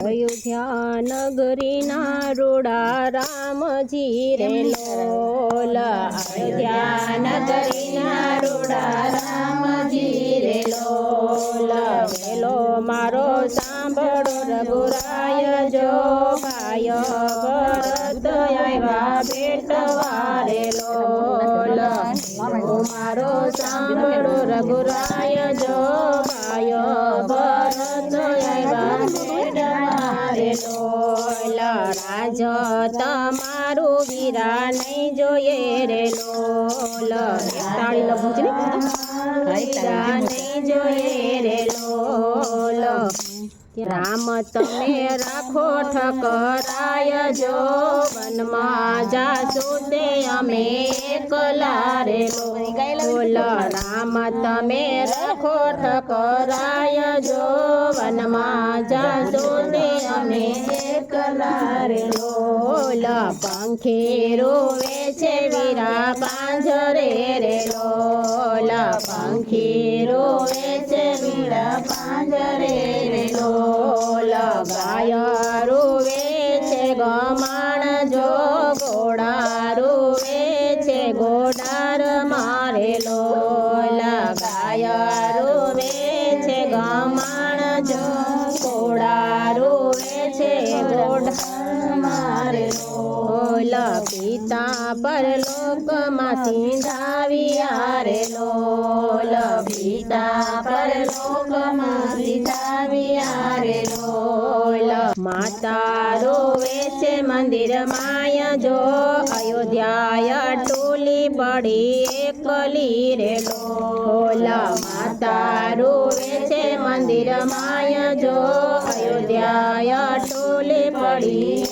અયોધ્યા નગરીના રોડા રામજી રે લોલ અયોધ્યા નગરીના રોડા રામજી રે લોલ વેલો મારો સાંભળો રઘુરાય, જો ભાય ભરત આવ્યા લોલ મારો સાંભળો રઘુરાય જો ભાય ભરત રે રાજ તમારું વીરા નહીં જોઈએ રે લોલ તાળી લખું છે વીરા નહીં જોઈએ રે લોલ રામ તમે રાખો ઠકરાય જો વનમાં જાશો તે અમે એકલા રે બોલ રામ તમે રાખો ઠકરાય જો વનમાં જાજો ને અમે એકલા રે લોલ પંખી રોવે છે વીરા પાંજરે રે લોલ પંખી રોવે છે વીરા પાંજરે લોલ પિતા પર લોકમાં સિંધાવ્યા રે લોલ માતા રોવે છે મંદિર માયા જો અયોધ્યા ટોલી પડી એકલી રે લોલ માતા રોવે છે મંદિર માયા જો અયોધ્યા ટોલી પડી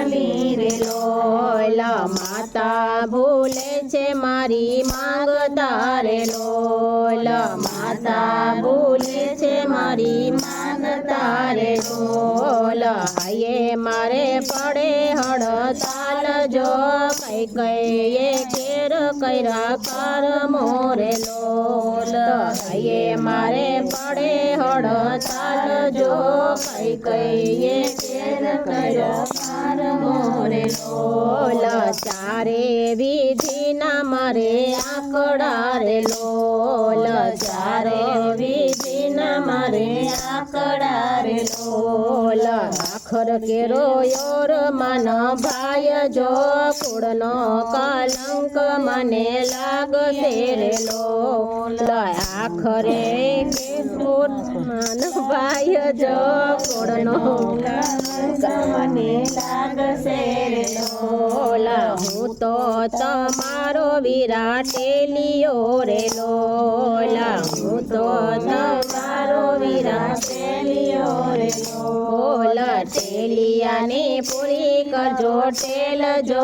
એકલી લોયલા માતા ભૂલે છે મારી માગ તારે લોયલા માતા ભૂલે છે મારી માગ તારે લોલ. મારે પડે હડતાલ જો કઈ કઈએ કેર કર્યા કર મોરે લોલ. હાયે મારે પડે હડતાલ જો કઈ કઈએ કેર કર્યા કર મોરે લોલ. ચારે વિધિના મારે આકડા રે લોલ. ચારે વિધિના મારે આકડા રે લોલ. આખર કેરો યોર મન ભાય જો કુળનો કલંક મને લાગશે રે લો દયા ખરે કે મન ભાય જો કુળનો મને લાગશે રે લોલ. હું તો તમારો વિરાટેલિયો રે લોલા. હું તો તમારો વિરાટેલિયો રે લોલા ટેલિયાની પૂરી કરજો ટેલ જો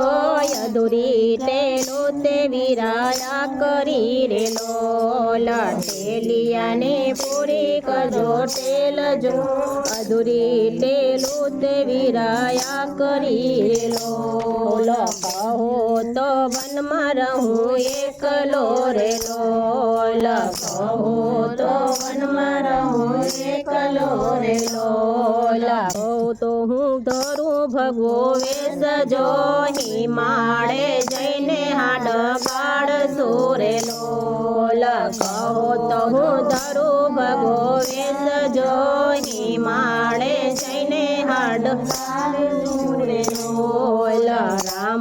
અધૂરી ટેલો તે વિરાયા કરી રે લોલ ટેલિયાની પૂરી કરજો ટેલ જો અધૂરી ટેલો તે વિરાયા કરી રે લોલા કહો તો વનમાં રહું, એકલો રે લોલ કહો તો વનમાં રહું, એકલો રે લોલ કહો તો હું ધરું ભગવો વેસ જો માળે જઈને હાડ બાળ સોરે લોલ કહો તો હું ધરું ભગવો વેસ જો માળે જઈને હાડ લોલ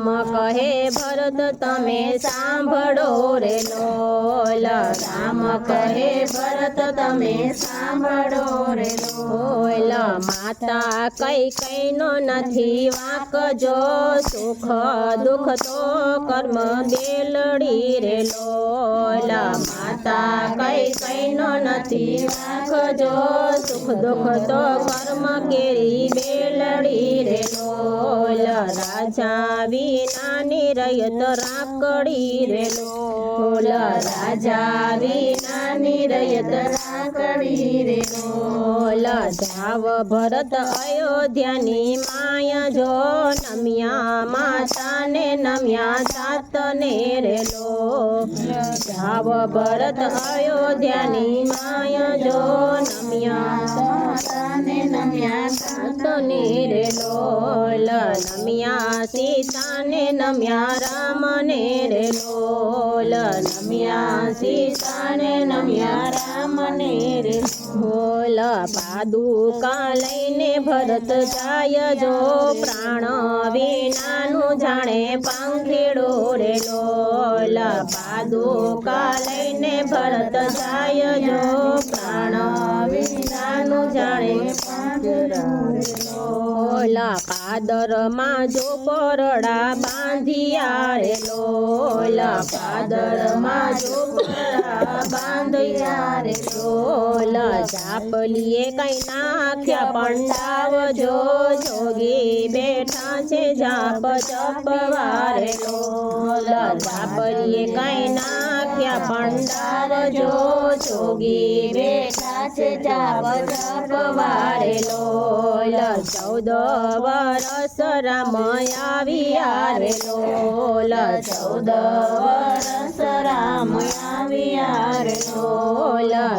રામ કહે, ભરત, તમે સાંભળો રે લોલ. રામ કહે, ભરત, તમે સાંભળો રે લોલ. માતા કઈ કઈ નો નથી વાંક, જો સુખ, દુઃખ તો કર્મ બેલડી રે લોલ. માતા કઈ કઈ નો નથી રાખજો, સુખ દુઃખ તો કર્મ કેરી બેલડી રે લોલ રાજા વિનાની રયત રાખડી રે લોલ રાજા વિનાની રયત રાખડી રે લોલ જાવ ભરત અયોધ્યાની માયા જો નમ્યા માતાને નમ્યા સાતને રે લો. જાવ ભરત અયોધ્યાની માયા જો નમ્યા તાને નમ્યા તને રે લોલ નમ્યા સીતાને નમ્યા રામને રે લોલ નમ્યા સીતાને નમ્યા રામને રે બોલ પાદુકા લઈને ભરત જાય. જો પ્રાણ વિનાનું જાણે પાંખેડો રે લોલ પાદુકા લઈને ભરત જાય. જો પ્રાણ વિનાનું જાણે લોલ પાદરમાં જો પરડા બાંધિયા રે લોલ પાદરમાં જો પરડા બાંધિયા રે ચાપલીએ કઈ નાખ્યા પંડાવ જો જોગી બેઠા છે જાપ ચપવારે લોલ ચાપલીએ કઈ નાખ્યા ભંડાર જો જોગી બેઠા છે જાપ ચપવારે વારેલો ચૌદ વરસ રામ આવી આરેલો ચૌદ વરસ રામ આવી આરેલો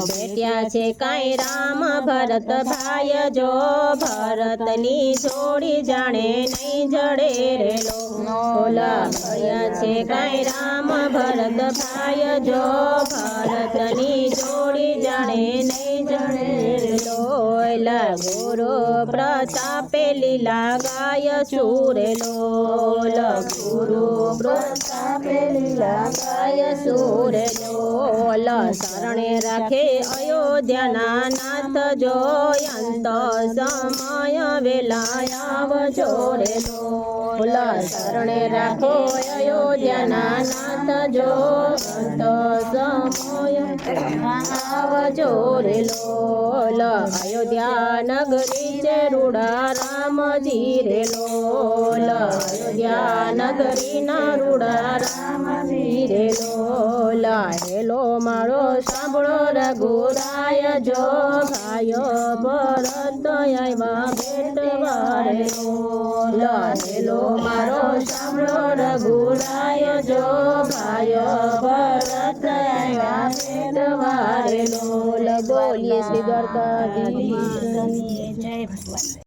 બેટ્યા છે કાંઈ રામ ભરત ભાઈ જો ભરતની જોડી જાણે નહીં જડે રે ભયા છે કાંઈ રામ ભરત ભાઈ જો ભરતની જોડી જાણે નહીં જાણે લોલ ગુરુ પ્રતાપે લીલા ગાય ચૂર લોલ ગુરુ પ્રતાપે લીલા ગાય સુરે લોલ શરણે રાખે અયોધ્યાના નાથ જોયંત સમય વેલા આવજો રે લોલ શરણે રાખો અયોધ્યાના નાથ જો અંત સમય. આવજો રે લોલ અયોધ્યા નગરી જે રૂડા રામજી રે લોલ. અયોધ્યા નગરી ના રૂડા રામજી રે લોલ. હેલો મારો સાંભળો રઘુરાય જો. ભાયો ભરત આવ્યા ભેટવા રે લોલ. હેલો મારો સાંભળો રઘુરાય જો ભાય ભરત લોલ બોલીએ શ્રી ભગવાન